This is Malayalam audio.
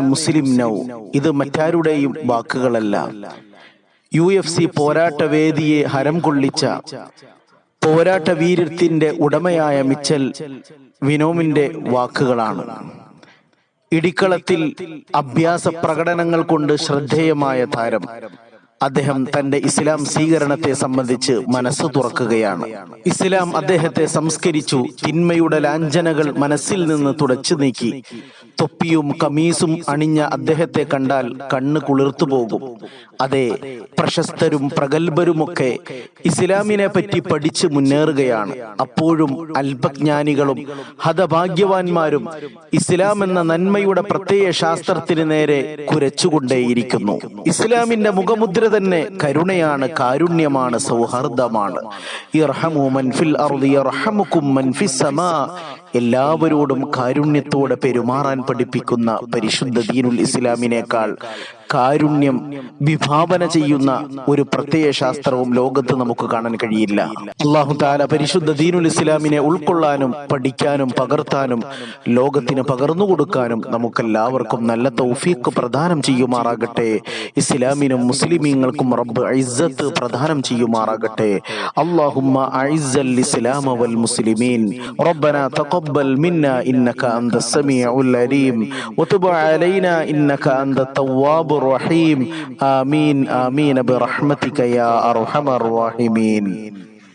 മുസ്ലിം നൗ ഇത് മറ്റാരുടെയും വാക്കുകളല്ല. യു എഫ് സി പോരാട്ട വേദിയെ ഹരം കൊള്ളിച്ച പോരാട്ട വീരത്തിന്റെ ഉടമയായ മിച്ചൽ വിനോമിന്റെ വാക്കുകളാണ്. ഇടിക്കളത്തിൽ അഭ്യാസ പ്രകടനങ്ങൾ കൊണ്ട് ശ്രദ്ധേയമായ താരം. അദ്ദേഹം തന്റെ ഇസ്ലാം സ്വീകരണത്തെ സംബന്ധിച്ച് മനസ്സ് തുറക്കുകയാണ്. ഇസ്ലാം അദ്ദേഹത്തെ സംസ്കരിച്ചു തിന്മയുടെ ലാഞ്ചനകൾ മനസ്സിൽ നിന്ന് തുടച്ചു നീക്കി. തൊപ്പിയും കമീസും അണിഞ്ഞ അദ്ദേഹത്തെ കണ്ടാൽ കണ്ണ് കുളിർത്തു പോകും. അതെ പ്രശസ്തരും പ്രഗത്ഭരുമൊക്കെ ഇസ്ലാമിനെ പറ്റി പഠിച്ച് മുന്നേറുകയാണ്. അപ്പോഴും അല്പജ്ഞാനികളും ഹതഭാഗ്യവാന്മാരും ഇസ്ലാം എന്ന നന്മയുടെ പ്രത്യയ ശാസ്ത്രത്തിന് നേരെ കുരച്ചുകൊണ്ടേയിരിക്കുന്നു. ഇസ്ലാമിന്റെ മുഖമുദ്ര തന്നെ കരുണയാണ് കാരുണ്യമാണ് സൗഹാർദ്ദമാണ്. എല്ലാവരോടും കാരുണ്യത്തോടെ പെരുമാറാൻ പഠിപ്പിക്കുന്ന പരിശുദ്ധ ദീനുൽ ഇസ്ലാമിനേക്കാൾ കാരുണ്യം വിഭാവന ചെയ്യുന്ന ഒരു പ്രത്യയ ശാസ്ത്രവും ലോകത്ത് നമുക്ക് കാണാൻ കഴിയില്ല അള്ളാഹു താല പരിശുദ്ധ ദീനുൽ ഇസ്ലാമിനെ ഉൾക്കൊള്ളാനും പഠിക്കാനും പകർത്താനും ലോകത്തിന് പകർന്നു കൊടുക്കാനും നമുക്കെല്ലാവർക്കും നല്ല തൗഫീഖ് പ്രദാനം ചെയ്യുമാറാകട്ടെ ഇസ്ലാമിനും മുസ്ലിമീങ്ങൾക്കും റബ്ബ് ഇസ്സത്ത് പ്രദാനം ചെയ്യുമാറാകട്ടെ അള്ളാഹുമ്മ അഇസ്സൽ ഇസ്ലാമ വൽ മുസ്ലിമീൻ ربنا تقبل منا إنك أنت السميع العليم وتب علينا إنك أنت التواب الرحيم. آمين آمين. برحمتك يا أرحم الراحمين.